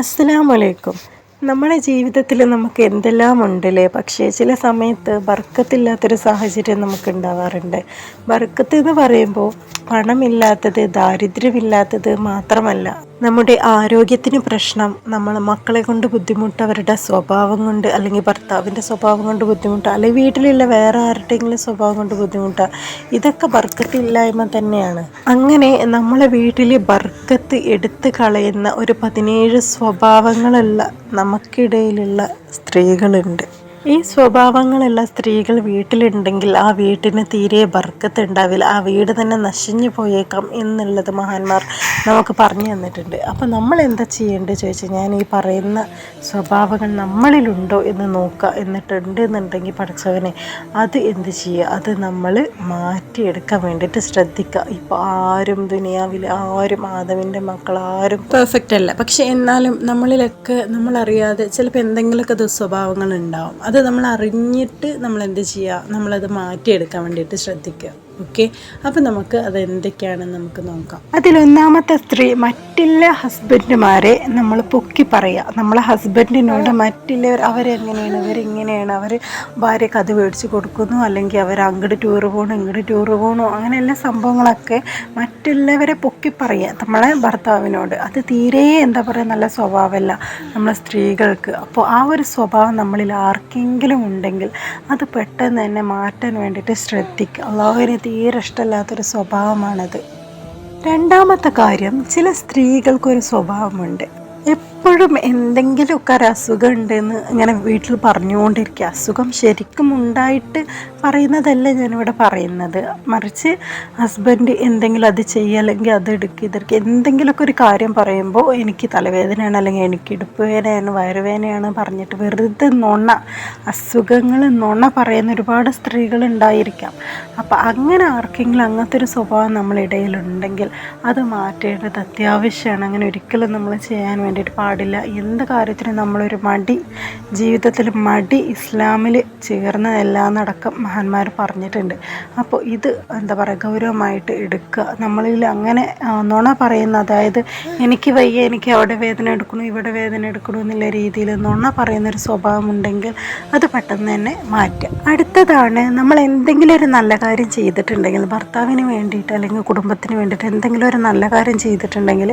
അസ്സലാമലൈക്കും നമ്മുടെ ജീവിതത്തിൽ നമുക്ക് എന്തെല്ലാം ഉണ്ടല്ലേ? പക്ഷേ ചില സമയത്ത് ബർക്കത്തില്ലാത്തൊരു സാഹചര്യം നമുക്ക് ഉണ്ടാവാറുണ്ട് ബർക്കത്ത് എന്ന് പറയുമ്പോൾ പണമില്ലാത്തത് ദാരിദ്ര്യമില്ലാത്തത് മാത്രമല്ല നമ്മുടെ ആരോഗ്യത്തിന് പ്രശ്നം നമ്മൾ മക്കളെ കൊണ്ട് ബുദ്ധിമുട്ട് അവരുടെ സ്വഭാവം കൊണ്ട് അല്ലെങ്കിൽ ഭർത്താവിന്റെ സ്വഭാവം കൊണ്ട് ബുദ്ധിമുട്ട് അല്ലെങ്കിൽ വീട്ടിലുള്ള വേറെ ആരുടെയെങ്കിലും സ്വഭാവം കൊണ്ട് ബുദ്ധിമുട്ട് ഇതൊക്കെ ബർക്കത്തില്ലായ്മ തന്നെയാണ്. അങ്ങനെ നമ്മളെ വീട്ടിൽ ബർക്കത്ത് എടുത്തു കളയുന്ന ഒരു പതിനേഴ് സ്വഭാവങ്ങളുള്ള നമുക്കിടയിലുള്ള സ്ത്രീകളുണ്ട്. ഈ സ്വഭാവങ്ങളുള്ള സ്ത്രീകൾ വീട്ടിലുണ്ടെങ്കിൽ ആ വീട്ടിന് തീരെ ബർക്കത്ത് ഉണ്ടാവില്ല ആ വീട് തന്നെ നശിഞ്ഞു പോയേക്കാം എന്നുള്ളത് മഹാന്മാർ നമുക്ക് പറഞ്ഞു തന്നിട്ടുണ്ട്. അപ്പോൾ നമ്മൾ എന്താ ചെയ്യേണ്ടത് ചോദിച്ചാൽ ഞാൻ ഈ പറയുന്ന സ്വഭാവങ്ങൾ നമ്മളിലുണ്ടോ എന്ന് നോക്കുക എന്നിട്ടുണ്ട് എന്നുണ്ടെങ്കിൽ പഠിച്ചവനെ അത് എന്ത് ചെയ്യുക? അത് നമ്മൾ മാറ്റിയെടുക്കാൻ വേണ്ടിയിട്ട് ശ്രദ്ധിക്കുക. ഇപ്പോൾ ആരും ദുനിയാവിൽ ആരും ആദവിന്റെ മക്കൾ ആരും പെർഫെക്റ്റ് അല്ല. പക്ഷേ എന്നാലും നമ്മളിലൊക്കെ നമ്മളറിയാതെ ചിലപ്പോൾ എന്തെങ്കിലുമൊക്കെ ദുസ്വഭാവങ്ങൾ ഉണ്ടാവും. അത് നമ്മൾ അറിഞ്ഞിട്ട് നമ്മൾ എന്ത് ചെയ്യുക? നമ്മളത് മാറ്റിയെടുക്കാൻ വേണ്ടിയിട്ട് ശ്രദ്ധിക്കുക. ഓക്കെ. അപ്പം നമുക്ക് അത് എന്തൊക്കെയാണെന്ന് നമുക്ക് നോക്കാം. അതിലൊന്നാമത്തെ സ്ത്രീ മറ്റുള്ള ഹസ്ബൻഡുമാരെ നമ്മൾ പൊക്കി പറയുക. നമ്മളെ ഹസ്ബൻഡിനോട് മറ്റുള്ളവർ അവരെങ്ങനെയാണ് അവരിങ്ങനെയാണ് അവർ ഭാര്യക്ക് അത് മേടിച്ച് കൊടുക്കുന്നു അല്ലെങ്കിൽ അവർ അങ്ങോട്ട് ടൂറ് പോകണം ഇങ്ങോട്ട് ടൂറ് പോകണോ അങ്ങനെയുള്ള സംഭവങ്ങളൊക്കെ മറ്റുള്ളവരെ പൊക്കി പറയുക. നമ്മളെ ഭർത്താവിനോട്. അത് തീരെ എന്താ പറയുക നല്ല സ്വഭാവമല്ല നമ്മളെ സ്ത്രീകൾക്ക്. അപ്പോൾ ആ ഒരു സ്വഭാവം നമ്മളിൽ ആർക്കെങ്കിലും ഉണ്ടെങ്കിൽ അത് പെട്ടെന്ന് തന്നെ മാറ്റാൻ വേണ്ടിയിട്ട് ശ്രദ്ധിക്കുക. അള്ളാഹുവിന് തീരെ ഇഷ്ടമില്ലാത്തൊരു സ്വഭാവമാണത്. രണ്ടാമത്തെ കാര്യം ചില സ്ത്രീകൾക്കൊരു സ്വഭാവമുണ്ട്. എപ്പോഴും എന്തെങ്കിലുമൊക്കെ ഒരു അസുഖം ഉണ്ടെന്ന് ഇങ്ങനെ വീട്ടിൽ പറഞ്ഞുകൊണ്ടിരിക്കുക. അസുഖം ശരിക്കും ഉണ്ടായിട്ട് പറയുന്നതല്ല ഞാനിവിടെ പറയുന്നത്. മറിച്ച് ഹസ്ബൻഡ് എന്തെങ്കിലും അത് ചെയ്യുക അല്ലെങ്കിൽ അത് എടുക്കുക ഇതെടുക്കുക എന്തെങ്കിലുമൊക്കെ ഒരു കാര്യം പറയുമ്പോൾ എനിക്ക് തലവേദനയാണ് അല്ലെങ്കിൽ എനിക്ക് ഇടുപ്പ് വേദനയാണ് വയറുവേദനയാണ് പറഞ്ഞിട്ട് വെറുതെ നുണ അസുഖങ്ങൾ നുണ പറയുന്ന ഒരുപാട് സ്ത്രീകൾ ഉണ്ടായിരിക്കാം. അപ്പം അങ്ങനെ ആർക്കെങ്കിലും അങ്ങനത്തെ ഒരു സ്വഭാവം നമ്മളിടയിലുണ്ടെങ്കിൽ അത് മാറ്റേണ്ടത് അത്യാവശ്യമാണ്. അങ്ങനെ ഒരിക്കലും നമ്മൾ ചെയ്യാൻ വേണ്ടിയിട്ട് പാടില്ല. എന്ത് കാര്യത്തിനും നമ്മളൊരു മടി ജീവിതത്തിൽ മടി ഇസ്ലാമിൽ ചേർന്നതല്ലാന്നടക്കം മഹാന്മാർ പറഞ്ഞിട്ടുണ്ട്. അപ്പോൾ ഇത് എന്താ പറയുക ഗൗരവമായിട്ട് എടുക്കുക. നമ്മളിൽ അങ്ങനെ നുണ പറയുന്ന അതായത് എനിക്ക് വയ്യ എനിക്ക് അവിടെ വേദന എടുക്കണു ഇവിടെ വേദന എടുക്കണു എന്നുള്ള രീതിയിൽ നുണ പറയുന്നൊരു സ്വഭാവം ഉണ്ടെങ്കിൽ അത് പെട്ടെന്ന് തന്നെ മാറ്റുക അടുത്തതാണ് നമ്മൾ എന്തെങ്കിലും ഒരു നല്ല കാര്യം ചെയ്തിട്ടുണ്ടെങ്കിൽ ഭർത്താവിന് വേണ്ടിയിട്ട് അല്ലെങ്കിൽ കുടുംബത്തിന് വേണ്ടിയിട്ട് എന്തെങ്കിലും ഒരു നല്ല കാര്യം ചെയ്തിട്ടുണ്ടെങ്കിൽ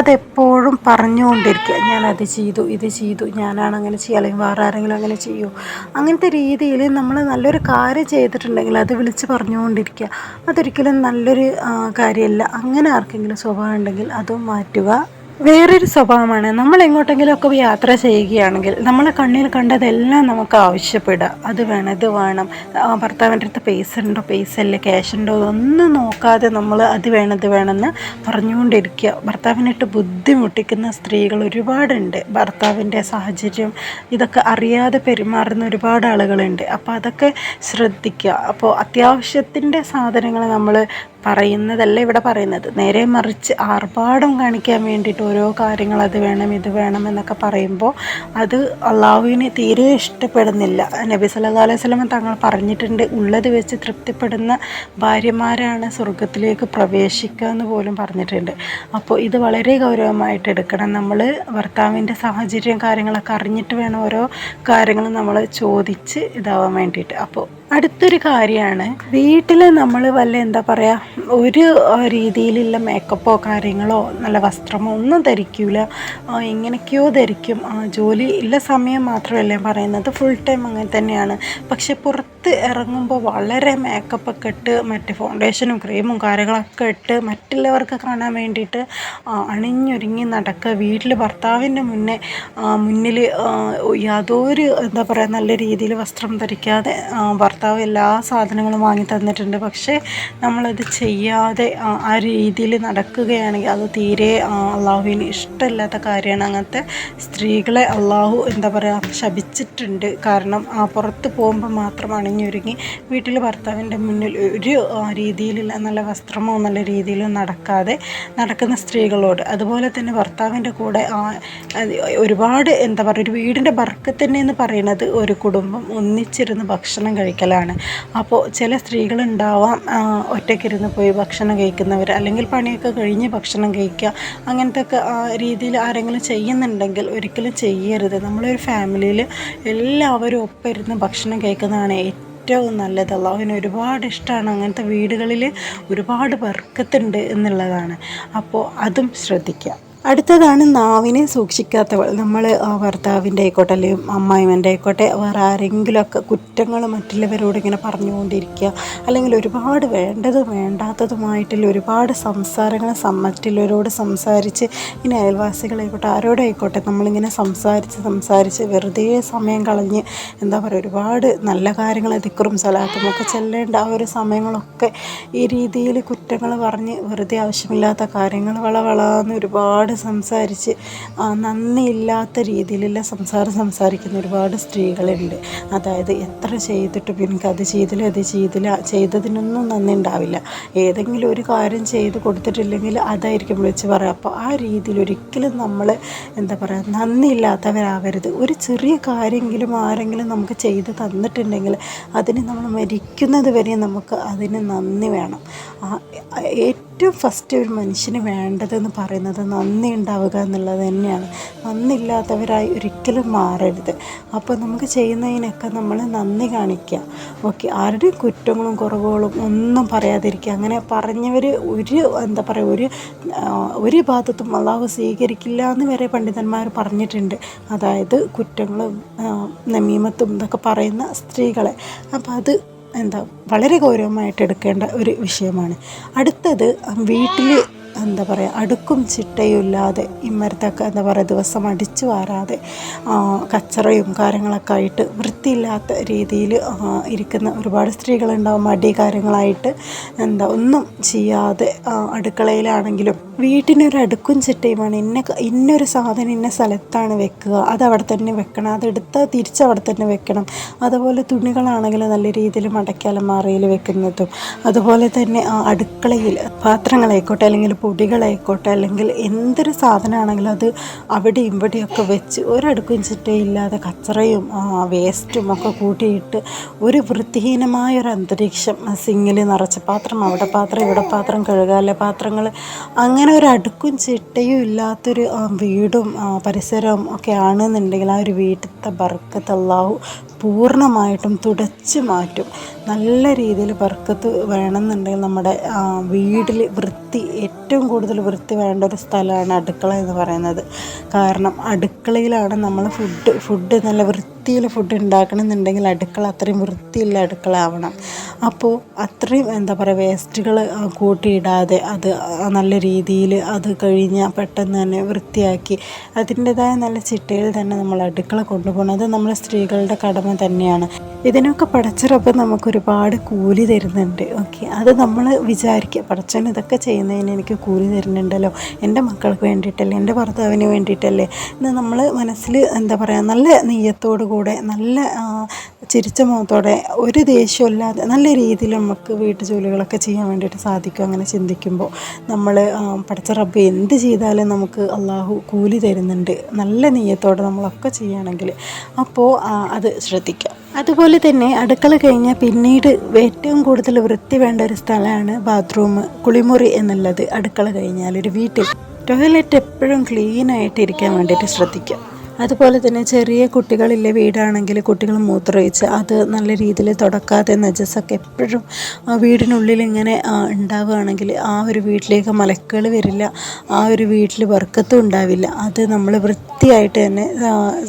അതെപ്പോഴും പറഞ്ഞുകൊണ്ടിരിക്കുക. ഞാൻ അത് ചെയ്തു ഇത് ചെയ്തു ഞാനാണ് അങ്ങനെ ചെയ്യുക അല്ലെങ്കിൽ വേറെ ആരെങ്കിലും അങ്ങനെ ചെയ്യൂ. അങ്ങനത്തെ രീതിയിൽ നമ്മൾ നല്ലൊരു കാര്യം ചെയ്തിട്ടുണ്ടെങ്കിൽ അത് വിളിച്ച് പറഞ്ഞുകൊണ്ടിരിക്കുക. അതൊരിക്കലും നല്ലൊരു കാര്യമല്ല. അങ്ങനെ ആർക്കെങ്കിലും സ്വഭാവം ഉണ്ടെങ്കിൽ അതും മാറ്റുക. വേറൊരു സ്വഭാവമാണ്. നമ്മൾ എങ്ങോട്ടെങ്കിലുമൊക്കെ യാത്ര ചെയ്യുകയാണെങ്കിൽ നമ്മളെ കണ്ണിൽ കണ്ടതെല്ലാം നമുക്ക് ആവശ്യപ്പെടുക. അത് വേണം ഇത് വേണം. ഭർത്താവിന്റെ അടുത്ത് പൈസ ഉണ്ടോ പൈസ ഇല്ല ക്യാഷ് ഉണ്ടോ ഒന്നും നോക്കാതെ നമ്മൾ അത് വേണം ഇത് വേണമെന്ന് പറഞ്ഞുകൊണ്ടിരിക്കുക. ഭർത്താവിനിട്ട് ബുദ്ധിമുട്ടിക്കുന്ന സ്ത്രീകൾ ഒരുപാടുണ്ട്. ഭർത്താവിന്റെ സാഹചര്യം ഇതൊക്കെ അറിയാതെ പെരുമാറുന്ന ഒരുപാട് ആളുകളുണ്ട്. അപ്പോൾ അതൊക്കെ ശ്രദ്ധിക്കുക. അപ്പോൾ അത്യാവശ്യത്തിന്റെ സാധനങ്ങൾ നമ്മൾ പറയുന്നതല്ല ഇവിടെ പറയുന്നത്. നേരെ മറിച്ച് ആർഭാടം കാണിക്കാൻ വേണ്ടിയിട്ട് ഓരോ കാര്യങ്ങൾ അത് വേണം ഇത് വേണം എന്നൊക്കെ പറയുമ്പോൾ അത് അള്ളാഹുവിന് തീരെ ഇഷ്ടപ്പെടുന്നില്ല. നബി സല്ലാ അലൈഹി തങ്ങൾ പറഞ്ഞിട്ടുണ്ട് ഉള്ളത് വെച്ച് തൃപ്തിപ്പെടുന്ന ഭാര്യമാരാണ് സ്വർഗത്തിലേക്ക് പ്രവേശിക്കുക എന്ന് പോലും പറഞ്ഞിട്ടുണ്ട്. അപ്പോൾ ഇത് വളരെ ഗൗരവമായിട്ട് എടുക്കണം. നമ്മൾ ഭർത്താവിന്റെ സാഹചര്യം കാര്യങ്ങളൊക്കെ അറിഞ്ഞിട്ട് വേണം ഓരോ കാര്യങ്ങൾ നമ്മൾ ചോദിച്ച് ഇതാവാൻ വേണ്ടിയിട്ട്. അപ്പോൾ അടുത്തൊരു കാര്യമാണ് വീട്ടിൽ നമ്മൾ വല്ല എന്താ പറയുക ഒരു രീതിയിലുള്ള മേക്കപ്പോ കാര്യങ്ങളോ നല്ല വസ്ത്രമോ ഒന്നും ധരിക്കൂല. ആ, എങ്ങനെയൊക്കെയോ ധരിക്കും. ജോലി ഉള്ള സമയം മാത്രമല്ല പറയുന്നത്. ഫുൾ ടൈം അങ്ങനെ തന്നെയാണ്. പക്ഷെ പുറത്ത് ഇറങ്ങുമ്പോൾ വളരെ മേക്കപ്പ് ഒക്കെ ഇട്ട് മറ്റ് ഫൗണ്ടേഷനും ക്രീമും കാര്യങ്ങളൊക്കെ ഇട്ട് മറ്റുള്ളവർക്ക് കാണാൻ വേണ്ടിയിട്ട് അണിഞ്ഞൊരുങ്ങി നടക്കുക. വീട്ടിൽ ഭർത്താവിന്റെ മുന്നേ മുന്നിൽ യാതൊരു എന്താ പറയുക നല്ല രീതിയിൽ വസ്ത്രം ധരിക്കാതെ ഭർത്താവ് എല്ലാ സാധനങ്ങളും വാങ്ങി തന്നിട്ടുണ്ട്. പക്ഷേ നമ്മളത് ചെയ്യാതെ ആ, രീതിയിൽ നടക്കുകയാണെങ്കിൽ അത് തീരെ അള്ളാഹുവിന് ഇഷ്ടമില്ലാത്ത കാര്യമാണ്. അങ്ങനത്തെ സ്ത്രീകളെ അള്ളാഹു എന്താ പറയുക ശപിച്ചിട്ടുണ്ട്. കാരണം ആ പുറത്ത് പോകുമ്പോൾ മാത്രം അണിഞ്ഞൊരുങ്ങി വീട്ടിൽ ഭർത്താവിന്റെ മുന്നിൽ ഒരു രീതിയിലില്ല നല്ല വസ്ത്രമോ നല്ല രീതിയിലോ നടക്കാതെ നടക്കുന്ന സ്ത്രീകളോട്. അതുപോലെ തന്നെ ഭർത്താവിന്റെ കൂടെ ഒരുപാട് എന്താ പറയുക ഒരു വീടിന്റെ ബർക്കത്ത് തന്നെ എന്ന് പറയുന്നത് ഒരു കുടുംബം ഒന്നിച്ചിരുന്ന് ഭക്ഷണം കഴിക്കലാണ്. അപ്പോൾ ചില സ്ത്രീകളുണ്ടാവാം ഒറ്റയ്ക്കിരുന്ന് പോയി ഭക്ഷണം കഴിക്കുന്നവർ അല്ലെങ്കിൽ പണിയൊക്കെ കഴിഞ്ഞ് ഭക്ഷണം കഴിക്കുക അങ്ങനത്തെ ഒക്കെ രീതിയിൽ ആരെങ്കിലും ചെയ്യുന്നുണ്ടെങ്കിൽ ഒരിക്കലും ചെയ്യരുത്. നമ്മളൊരു ഫാമിലിയിൽ എല്ലാവരും ഒപ്പം ഇരുന്ന് ഭക്ഷണം കഴിക്കുന്നതാണ് ഏറ്റവും നല്ലത്. അള്ളാഹുവിന് ഒരുപാട് ഇഷ്ടമാണ് അങ്ങനത്തെ വീടുകളിൽ ഒരുപാട് വർക്കത്തുണ്ട് എന്നുള്ളതാണ്. അപ്പോൾ അതും ശ്രദ്ധിക്കുക. അടുത്തതാണ് നാവിനെ സൂക്ഷിക്കാത്തവൾ. നമ്മൾ ഭർത്താവിന്റെ ആയിക്കോട്ടെ അല്ലെങ്കിൽ അമ്മായിമന്റെ ആയിക്കോട്ടെ വേറെ ആരെങ്കിലുമൊക്കെ കുറ്റങ്ങൾ മറ്റുള്ളവരോട് ഇങ്ങനെ പറഞ്ഞുകൊണ്ടിരിക്കുക. അല്ലെങ്കിൽ ഒരുപാട് വേണ്ടതും വേണ്ടാത്തതുമായിട്ടുള്ള ഒരുപാട് സംസാരങ്ങൾ മറ്റുള്ളവരോട് സംസാരിച്ച് ഇനി അയൽവാസികളായിക്കോട്ടെ ആരോടായിക്കോട്ടെ നമ്മളിങ്ങനെ സംസാരിച്ച് സംസാരിച്ച് വെറുതെ സമയം കളഞ്ഞ് എന്താ പറയുക ഒരുപാട് നല്ല കാര്യങ്ങൾ ദിക്കറും സലാത്തും ഒക്കെ ചെല്ലേണ്ട ആ ഒരു സമയങ്ങളൊക്കെ ഈ രീതിയിൽ കുറ്റങ്ങൾ പറഞ്ഞ് വെറുതെ ആവശ്യമില്ലാത്ത കാര്യങ്ങൾ വളവളാന്ന് ഒരുപാട് സംസാരിച്ച് നന്ദിയില്ലാത്ത രീതിയിലുള്ള സംസാരം സംസാരിക്കുന്ന ഒരുപാട് സ്ത്രീകളുണ്ട്. അതായത് എത്ര ചെയ്തിട്ട് പിന്നെ അത് ചെയ്തില്ല അത് ചെയ്തില്ല ചെയ്തതിനൊന്നും നന്ദി ഉണ്ടാവില്ല. ഏതെങ്കിലും ഒരു കാര്യം ചെയ്ത് കൊടുത്തിട്ടില്ലെങ്കിൽ അതായിരിക്കും വിളിച്ച് പറയുക അപ്പോൾ ആ രീതിയിൽ ഒരിക്കലും നമ്മൾ എന്താ പറയുക നന്ദിയില്ലാത്തവരാവരുത്. ഒരു ചെറിയ കാര്യമെങ്കിലും ആരെങ്കിലും നമുക്ക് ചെയ്ത് തന്നിട്ടുണ്ടെങ്കിൽ അതിന് നമ്മൾ മരിക്കുന്നത് വരെ നമുക്ക് അതിന് നന്ദി വേണം. ഏറ്റവും ഫസ്റ്റ് ഒരു മനുഷ്യന് വേണ്ടതെന്ന് പറയുന്നത് നന്ദി ഉണ്ടാവുക എന്നുള്ളത് തന്നെയാണ്. നന്ദില്ലാത്തവരായി ഒരിക്കലും മാറരുത്. അപ്പോൾ നമുക്ക് ചെയ്യുന്നതിനൊക്കെ നമ്മൾ നന്ദി കാണിക്കുക. ഓക്കെ ആരുടെയും കുറ്റങ്ങളും കുറവുകളും ഒന്നും പറയാതിരിക്കുക. അങ്ങനെ പറഞ്ഞവർ ഒരു എന്താ പറയുക ഒരു ഒരു ഭാഗത്തും അള്ളാഹു സ്വീകരിക്കില്ല എന്ന് വരെ പണ്ഡിതന്മാർ പറഞ്ഞിട്ടുണ്ട്. അതായത് കുറ്റങ്ങളും നമീമത്തും എന്നൊക്കെ പറയുന്ന സ്ത്രീകളെ. അപ്പോൾ അത് എന്താ വളരെ ഗൗരവമായിട്ട് എടുക്കേണ്ട ഒരു വിഷയമാണ്. അടുത്തത് വീട്ടിൽ എന്താ പറയുക അടുക്കും ചിട്ടയും ഇല്ലാതെ ഇമ്മരത്തൊക്കെ എന്താ പറയുക ദിവസം അടിച്ചു വാരാതെ കച്ചറയും കാര്യങ്ങളൊക്കെ ആയിട്ട് വൃത്തിയില്ലാത്ത രീതിയിൽ ഇരിക്കുന്ന ഒരുപാട് സ്ത്രീകളുണ്ടാവും മടി കാര്യങ്ങളായിട്ട് എന്താ ഒന്നും ചെയ്യാതെ അടുക്കളയിലാണെങ്കിലും വീട്ടിനൊരു അടുക്കും ചിട്ടയുമാണ്. ഇന്ന ഇന്നൊരു സാധനം ഇന്ന സ്ഥലത്താണ് വെക്കുക. അത് അവിടെ തന്നെ വെക്കണം. അതെടുത്ത് തിരിച്ച് അവിടെ തന്നെ വെക്കണം. അതുപോലെ തുണികളാണെങ്കിൽ നല്ല രീതിയിൽ മടക്കി അലമാറയിൽ വെക്കുന്നതും. അതുപോലെ തന്നെ ആ അടുക്കളയിൽ പാത്രങ്ങളായിക്കോട്ടെ അല്ലെങ്കിൽ പൊടികളായിക്കോട്ടെ അല്ലെങ്കിൽ എന്തൊരു സാധനമാണെങ്കിലും അത് അവിടെ ഇവിടെയൊക്കെ വെച്ച് ഒരടുക്കും ചിട്ടയില്ലാതെ കച്ചറയും വേസ്റ്റും ഒക്കെ കൂട്ടിയിട്ട് ഒരു വൃത്തിഹീനമായ ഒരു അന്തരീക്ഷം സിങ്ങിൽ നിറച്ച പാത്രം അവിടെ പാത്രം ഇവിടെ പാത്രം കഴുകാല പാത്രങ്ങൾ അങ്ങനെ ഒരു അടുക്കും ചിട്ടയും ഇല്ലാത്തൊരു വീടും പരിസരവും ഒക്കെ ആണെന്നുണ്ടെങ്കിൽ ആ ഒരു വീട്ടിലത്തെ ബർക്കത്ത് പൂർണമായിട്ടും തുടച്ചു മാറ്റും. നല്ല രീതിയിൽ ബർക്കത്ത് വേണമെന്നുണ്ടെങ്കിൽ നമ്മുടെ വീട്ടിൽ വൃത്തി ഏറ്റവും കൂടുതൽ വൃത്തി വേണ്ട ഒരു സ്ഥലമാണ് അടുക്കള എന്ന് പറയുന്നത്. കാരണം അടുക്കളയിലാണ് നമ്മൾ ഫുഡ് ഫുഡ് നല്ല വൃത്തിയിൽ ഫുഡ് ഉണ്ടാക്കണമെന്നുണ്ടെങ്കിൽ അടുക്കള അത്രയും വൃത്തിയുള്ള അടുക്കള ആവണം അപ്പോൾ അത്രയും എന്താ പറയുക വേസ്റ്റുകൾ കൂട്ടിയിടാതെ അത് നല്ല രീതിയിൽ അത് കഴിഞ്ഞാൽ പെട്ടെന്ന് തന്നെ വൃത്തിയാക്കി അതിന്റെതായ നല്ല ചിട്ടയിൽ തന്നെ നമ്മൾ അടുക്കള കൊണ്ടുപോകണം. അത് നമ്മൾ സ്ത്രീകളുടെ കടമ തന്നെയാണ്. ഇതിനൊക്കെ പടച്ചിറപ്പ് നമുക്ക് ഒരുപാട് കൂലി തരുന്നുണ്ട്. ഓക്കെ. അത് നമ്മൾ വിചാരിക്കുക പടച്ചൻ ഇതൊക്കെ ചെയ്യുന്നതിന് എനിക്ക് കൂലി തരുന്നുണ്ടല്ലോ. എന്റെ മക്കൾക്ക് വേണ്ടിയിട്ടല്ലേ എന്റെ ഭർത്താവിന് വേണ്ടിയിട്ടല്ലേ. എന്ന് നമ്മൾ മനസ്സിൽ എന്താ പറയുക നല്ല നെയ്യത്തോടു കൂടെ നല്ല ചിരിച്ച മുഖത്തോടെ ഒരു ദേഷ്യമില്ലാതെ നല്ല രീതിയിൽ നമുക്ക് വീട്ടു ജോലികളൊക്കെ ചെയ്യാൻ വേണ്ടിയിട്ട് സാധിക്കും അങ്ങനെ ചിന്തിക്കുമ്പോൾ. നമ്മൾ പഠിച്ച റബ്ബ് എന്ത് ചെയ്താലും നമുക്ക് അള്ളാഹു കൂലി തരുന്നുണ്ട്. നല്ല നെയ്യത്തോടെ നമ്മളൊക്കെ ചെയ്യുകയാണെങ്കിൽ. അപ്പോൾ അത് ശ്രദ്ധിക്കുക അതുപോലെ തന്നെ അടുക്കള കഴിഞ്ഞാൽ പിന്നീട് ഏറ്റവും കൂടുതൽ വൃത്തി വേണ്ട ഒരു സ്ഥലമാണ് ബാത്റൂം കുളിമുറി എന്നുള്ളത്. അടുക്കള കഴിഞ്ഞാൽ ഒരു വീട്ടിൽ ടോയ്ലറ്റ് എപ്പോഴും ക്ലീൻ ആയിട്ട് ഇരിക്കാൻ വേണ്ടിയിട്ട് ശ്രദ്ധിക്കുക. അതുപോലെ തന്നെ ചെറിയ കുട്ടികളിലെ വീടാണെങ്കിൽ കുട്ടികൾ മൂത്രമൊഴിച്ച് അത് നല്ല രീതിയിൽ തുടക്കാതെ നജസൊക്കെ എപ്പോഴും ആ വീടിനുള്ളിൽ ഇങ്ങനെ ഉണ്ടാവുകയാണെങ്കിൽ ആ ഒരു വീട്ടിലേക്ക് മലക്കുകൾ വരില്ല ആ ഒരു വീട്ടിൽ വർക്കത്തും ഉണ്ടാവില്ല. അത് നമ്മൾ വൃത്തിയായിട്ട് തന്നെ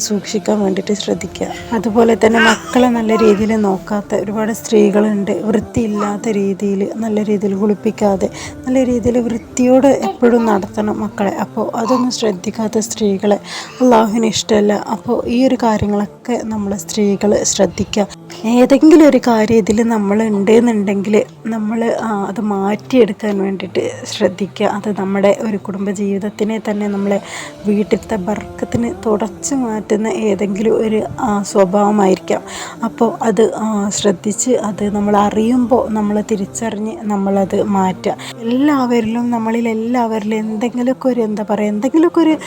സൂക്ഷിക്കാൻ വേണ്ടിയിട്ട് ശ്രദ്ധിക്കുക. അതുപോലെ തന്നെ മക്കളെ നല്ല രീതിയിൽ നോക്കാത്ത ഒരുപാട് സ്ത്രീകളുണ്ട് വൃത്തിയില്ലാത്ത രീതിയിൽ നല്ല രീതിയിൽ കുളിപ്പിക്കാതെ നല്ല രീതിയിൽ വൃത്തിയോടെ എപ്പോഴും നടത്തണം മക്കളെ. അപ്പോൾ അതൊന്നും ശ്രദ്ധിക്കാത്ത സ്ത്രീകളെ അള്ളാഹുവിന് ഇഷ്ടമല്ല. അപ്പോൾ ഈ ഒരു കാര്യങ്ങളൊക്കെ നമ്മൾ സ്ത്രീകൾ ശ്രദ്ധിക്കുക. ഏതെങ്കിലും ഒരു കാര്യം ഇതിൽ നമ്മൾ ഉണ്ടെന്നുണ്ടെങ്കിൽ നമ്മൾ അത് മാറ്റിയെടുക്കാൻ വേണ്ടിയിട്ട് ശ്രദ്ധിക്കുക. അത് നമ്മുടെ ഒരു കുടുംബ ജീവിതത്തിനെ തന്നെ നമ്മളെ വീട്ടിലത്തെ ബർക്കത്തിന് തുടച്ചു മാറ്റുന്ന ഏതെങ്കിലും ഒരു സ്വഭാവമായിരിക്കാം. അപ്പോൾ അത് ശ്രദ്ധിച്ച് അത് നമ്മൾ അറിയുമ്പോൾ നമ്മൾ തിരിച്ചറിഞ്ഞ് നമ്മളത് മാറ്റുക. എല്ലാവരിലും നമ്മളിൽ എല്ലാവരിലും എന്തെങ്കിലുമൊക്കെ ഒരു എന്താ പറയുക എന്തെങ്കിലുമൊക്കെ ഒരു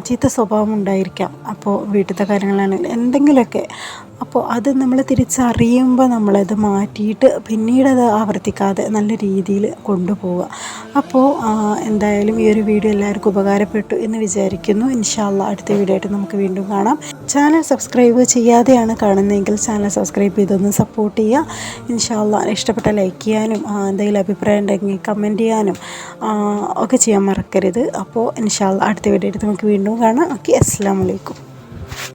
ചീത്ത സ്വഭാവം ഉണ്ടായിരിക്കാം. അപ്പോൾ വീട്ടിലത്തെ കാര്യങ്ങളാണെങ്കിൽ എന്തെങ്കിലുമൊക്കെ അപ്പോൾ അത് നമ്മൾ തിരി തിരിച്ചറിയുമ്പോൾ നമ്മളത് മാറ്റിയിട്ട് പിന്നീട് അത് ആവർത്തിക്കാതെ നല്ല രീതിയിൽ കൊണ്ടുപോവുക. അപ്പോൾ എന്തായാലും ഈ ഒരു വീഡിയോ എല്ലാവർക്കും ഉപകാരപ്പെട്ടു എന്ന് വിചാരിക്കുന്നു. ഇൻഷാല്ല അടുത്ത വീഡിയോ ആയിട്ട് നമുക്ക് വീണ്ടും കാണാം. ചാനൽ സബ്സ്ക്രൈബ് ചെയ്യാതെയാണ് കാണുന്നതെങ്കിൽ ചാനൽ സബ്സ്ക്രൈബ് ചെയ്തൊന്ന് സപ്പോർട്ട് ചെയ്യുക. ഇൻഷാല്ല ഇഷ്ടപ്പെട്ട ലൈക്ക് ചെയ്യാനും എന്തെങ്കിലും അഭിപ്രായം ഉണ്ടെങ്കിൽ കമന്റ് ചെയ്യാനും ഒക്കെ ചെയ്യാൻ മറക്കരുത്. അപ്പോൾ ഇൻഷാല്ല അടുത്ത വീഡിയോ ആയിട്ട് നമുക്ക് വീണ്ടും കാണാം. ഓക്കെ അസ്സാം വലൈക്കും